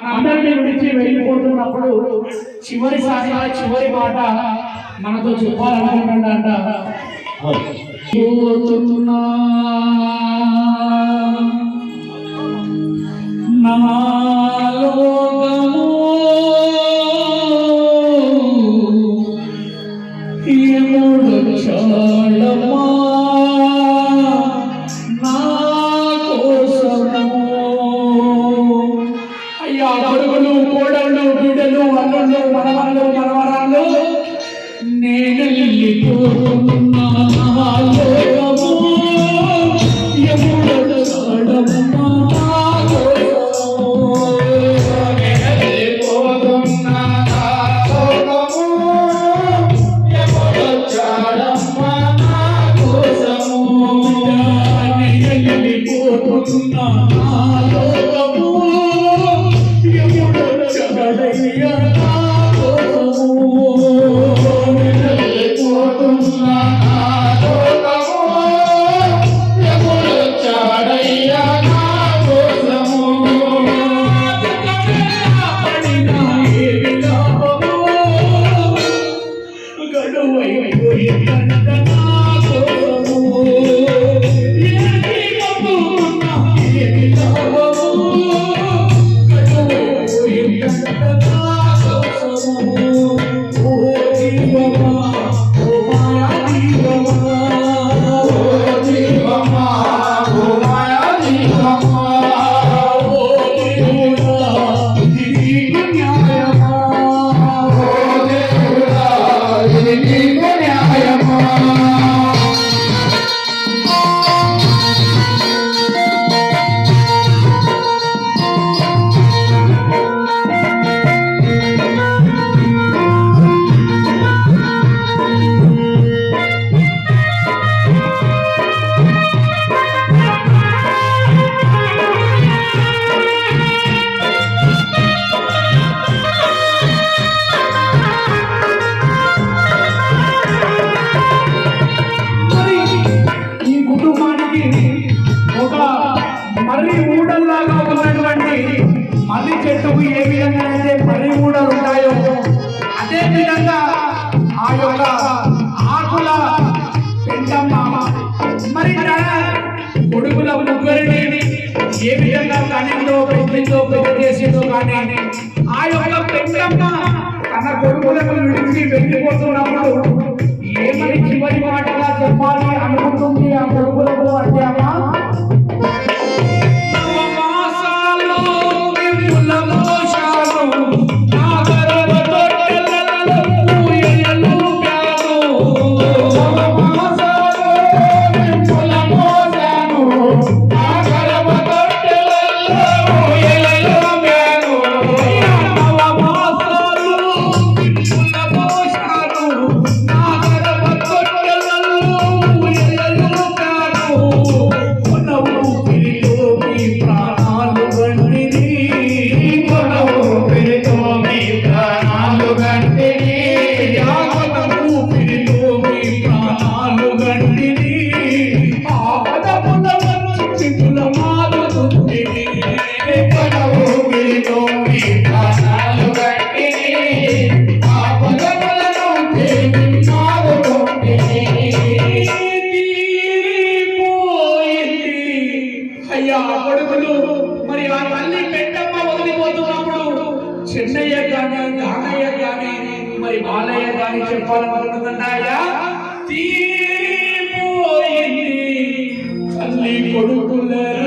అందరిని విడిచి వెళ్ళిపోతున్నప్పుడు చివరి సాధ చివరి మాట మనతో చెప్పాలనుకుంటున్నా చెట్టుకు ఏ విధంగా అయితే పరిమూడలు ఉంటాయో అదే విధంగా ఆ యొక్క ఆకుల పెంచమ్మ మరి కొడుకుల ముగ్గురిని ఏ విధంగా కనిందో పెట్టిందో పెద్ద చేసిందో కానీ ఆ యొక్క పెంచమ్మ తన కొడుకులకు విడిచి వెళ్ళిపోతున్నప్పుడు ఏమని చివరి మాటగా చెప్పాలి అనుకుంటుంది ఆ కొడుకులకు? అంటే చెన్నయ్య కానీ కానయ్య కానీ మరి బాలయ్య కానీ చెప్పాలనుకుంటున్నాయా తీరిపోయింది తల్లి కొడుకులరా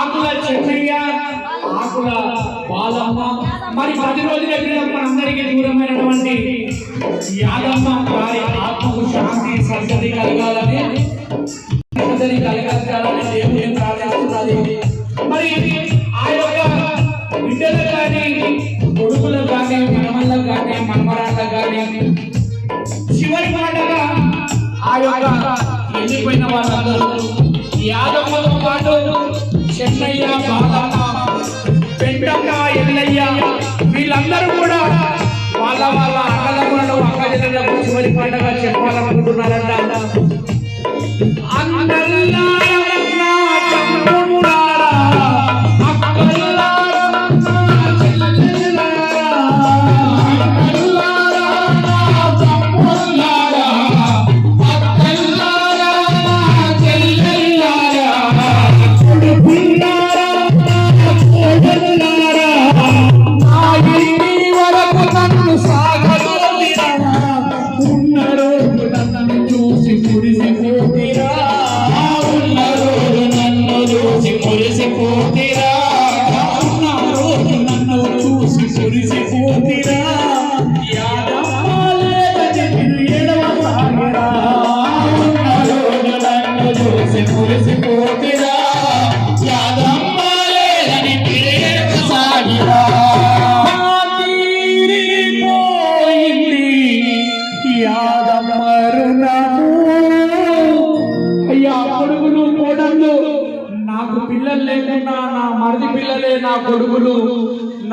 ఆకుల చెట్టయ్య ఆకుల బాలమ్మ. మరి పది రోజుల క్రితం మనందరికీ దూరమైనటువంటి యాదమ్మ వారి ఆత్మకు శాంతి సంతతి కలగాలని लक्ष्मणी पांडवाचे पाला फुटून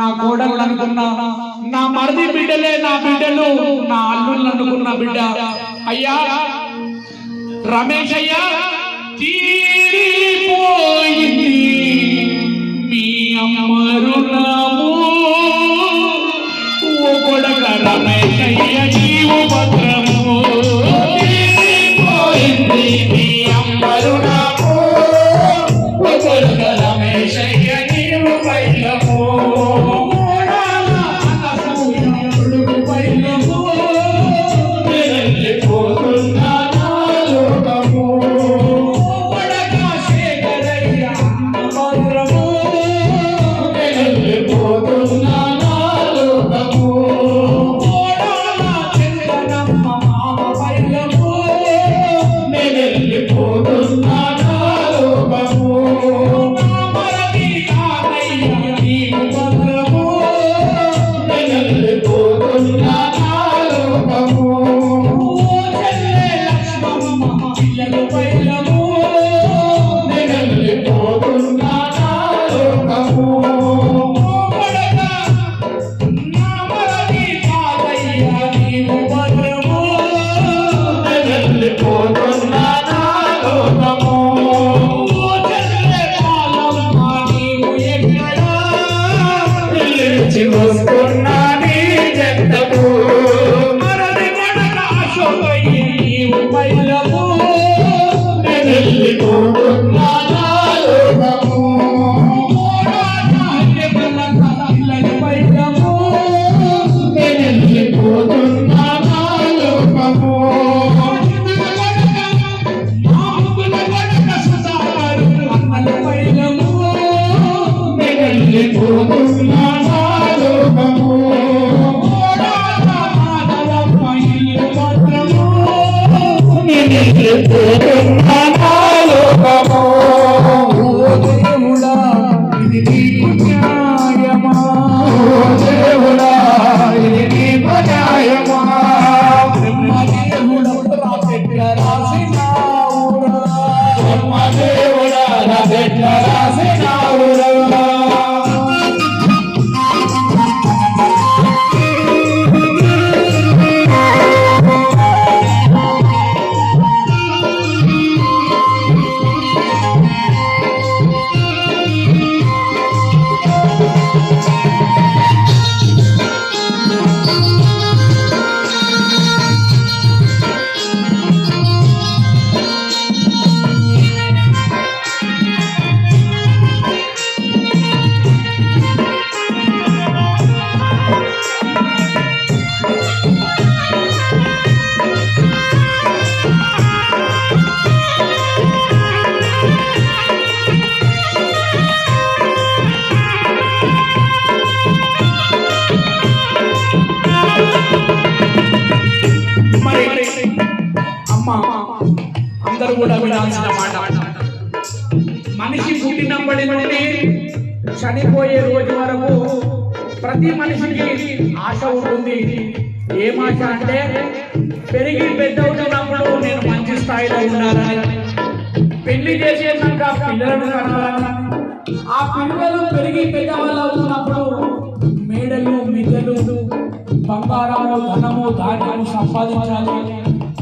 నా కోడలు అనుకున్నా నా మరది బిడ్డలే నా బిడ్డలు నా అల్లుళ్ళు అనుకున్న బిడ్డ. అయ్యా రమేష్ అయ్యా తీరిపోయింది. మీ అమ్మరులా ఏ ప్రతి మనిషికి ఆశ ఉంటుంది. ఏం ఆశ అంటే పెరిగి పెద్ద ఉన్నప్పుడు నేను మంచి స్థాయిలో ఉండాలని. పెళ్ళి చేసేసాక పిల్లలను కనాలని ఆ పిల్లలు పెరిగి పెద్దవాళ్ళు అవుతున్నప్పుడు మేడలు మిద్దెలు బంగారాలు ధనము ధాన్యము సంపాదించాలి.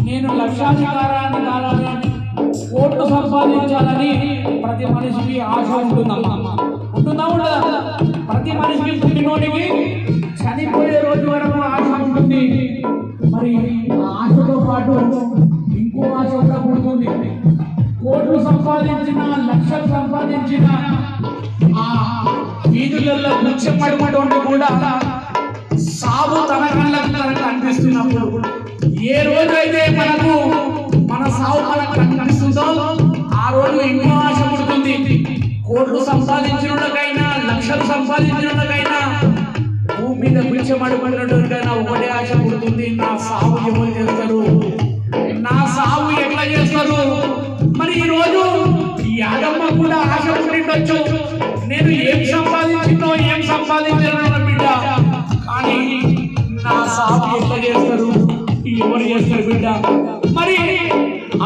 నేను లక్షాధికారాన్ని కావాలని ఓట్లు సంపాదించాలని ప్రతి మనిషికి ఆశ ఉంటుందమ్మా. ఉంటుందా ఉండదా? ప్రతి మనిషికి పుట్టినోడికి చనిపోయే రోజు వరకు ఆశ ఉంటుంది. మరి ఆశతో పాటు ఇంకో ఆశ కూడా పుడుతుంది. కోట్లు సంపాదించిన లక్షలు సంపాదించిన ఆ వీధులలో కూర్చోబడినటువంటి కూడా సాగు తన కళ్ళకు తనకు అనిపిస్తున్నప్పుడు ఏ రోజైతే మనకు మన సాగు మనకు కనిపిస్తుందో ఆ రోజు ఇంకో ఆశ పుడుతుంది. కోట్లు సంపాదించినకైనా లక్షలు సంపాదించినకైనా భూమి మీద కూర్చోబడిపోయినట్టుకైనా ఒకటే ఆశ పుడుతుంది నా సాగు ఎవరు చేస్తారు? నా సాగు ఎట్లా చేస్తారు? మరి ఈ రోజు ఈ యాదమ్మ కూడా ఆశ పుట్టిండొచ్చు. నేను ఏం సంపాదించినో ఏం సంపాదించానో బిడ్డ. కానీ నా సాగు ఎట్లా చేస్తారు? ఎవరు చేస్తారు బిడ్డ? మరి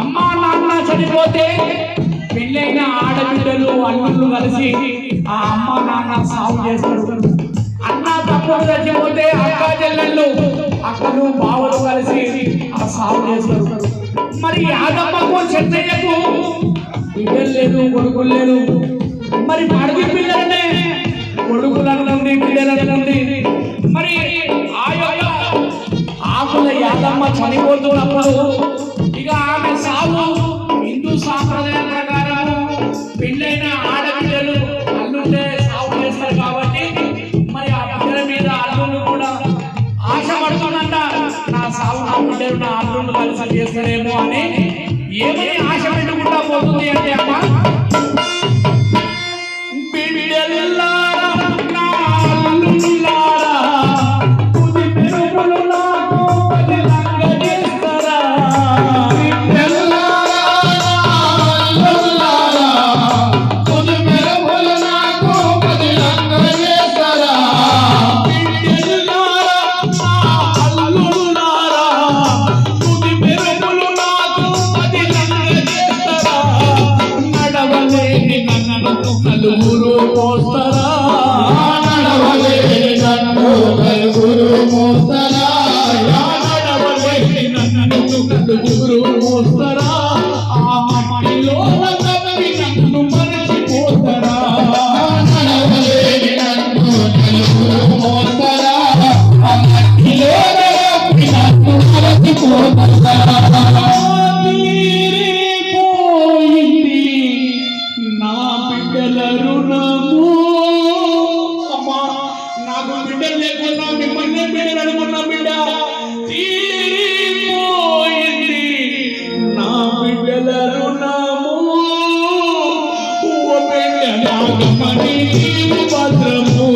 అమ్మా నాన్న చనిపోతే పెళ్ళైన ఆడబిడ్డలు అల్లుళ్ళు కలిసి ఆ అమ్మ నాన్న సాగు చేస్తారు. అన్న తమ్ముడు చచ్చిపోతే అక్క చెల్లెళ్ళు అక్కలు బావలు కలిసి ఆ సాగు చేస్తారు. మరి యాదమ్మకు చెన్నయ్యకు బిడ్డలు లేదు కొడుకులు లేదు మరి పడిగి పిల్లలనే కొడుకులనుంది పిల్లలనుంది మరి ఆ యొక్క ఆకుల యాదమ్మ చనిపోతున్నప్పుడు ఇక ఆమె సా సాగు నా అల్లుళ్ళు కలిసి చేస్తారేమో అని ఏమని ఆశ పెట్టుకుంటా పోతుంది అంటే అమ్మ రామణి భద్రము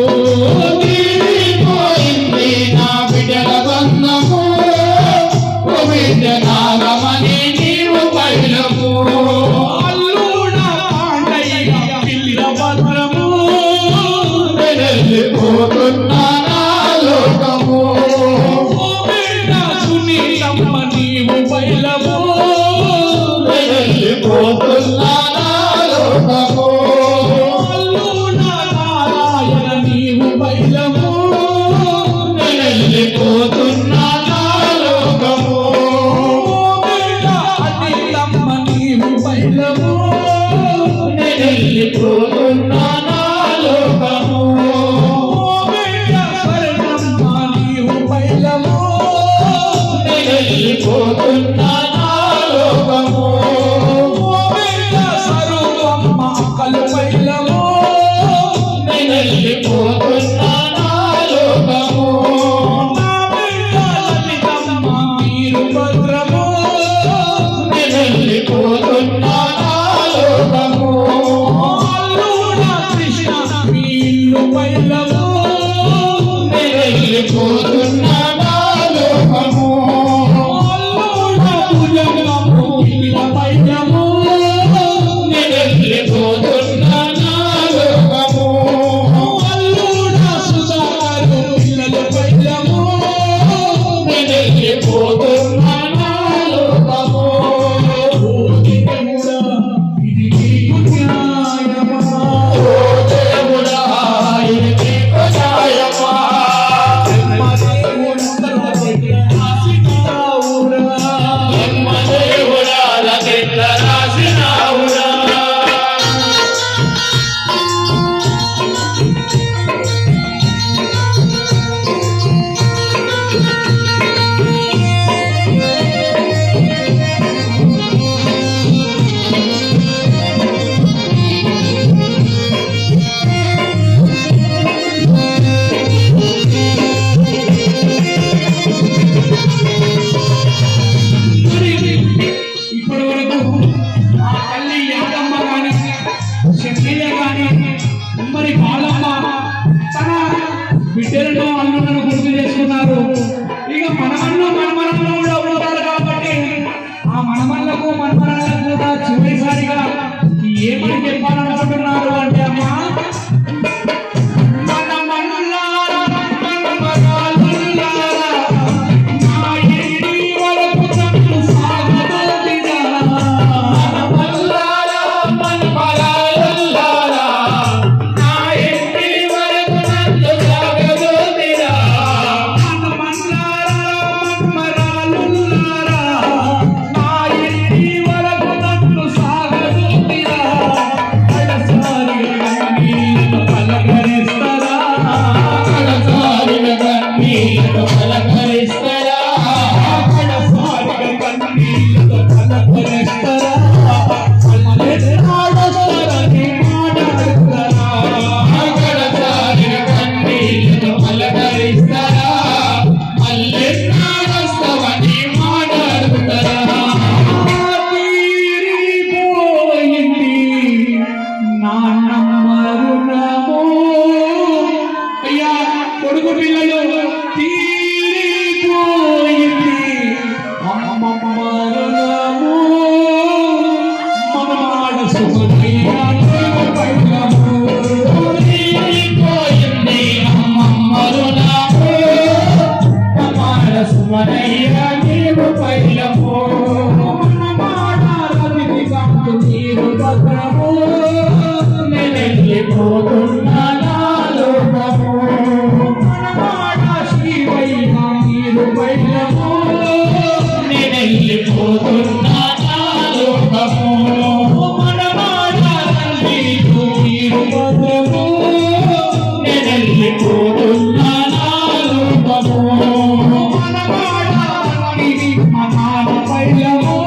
Ai, meu amor.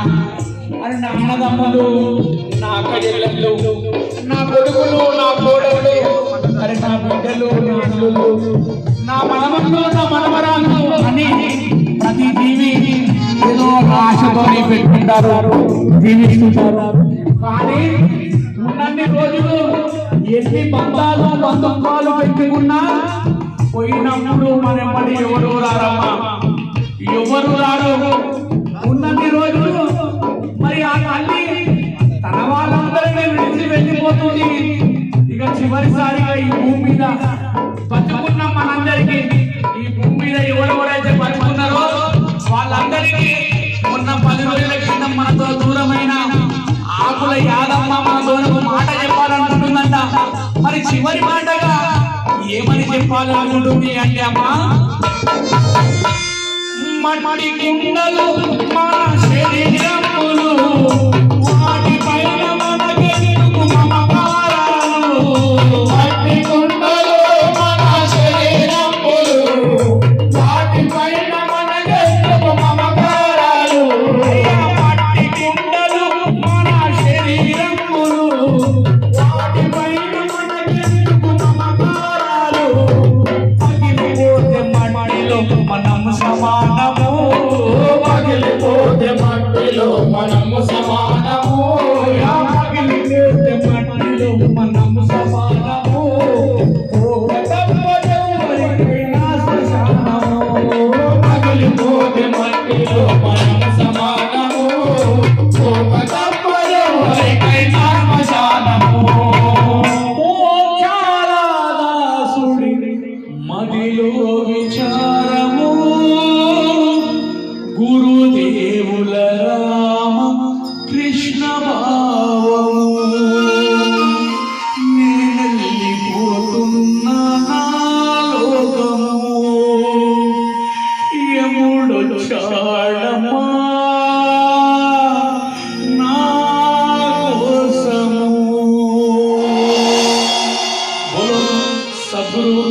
నా అన్నదమ్ములు నా అక్క చెల్లెళ్ళు నా కొడుకులు నా కోడళ్ళు అరే నా బిడ్డలు నా అల్లులు నా మనమల్లో నా మనమరాలు అని ప్రతి జీవి ఏదో ఆశతోనే పెట్టుకుంటారు జీవిస్తుంటారు. కానీ ఉన్నన్ని రోజులు ఎన్ని బంధాలు బంధుత్వాలు పెట్టుకున్నా పోయినప్పుడు మన ఎవరు రారమ్మా? ఎవరు రారు? ఉన్నన్ని రోజులు వాళ్ళందరినీ విడిచి వెళ్ళిపోతుంది. ఇక చివరిసారిగా ఈ భూమి మీద బతుకున్న మనందరికీ ఈ భూమి మీద ఎవరెవరైతే బతుకున్నారో వాళ్ళందరికీ మొన్న పది రోజుల క్రితం మనతో దూరమైన ఆకుల యాదమ్మ మనతో మాట చెప్పాలనుకుంటుందంట. మరి చివరి మాటగా ఏమని చెప్పాలనుకుంటుంది అంటే అమ్మా మట్టి కుండలు మా శరీరములు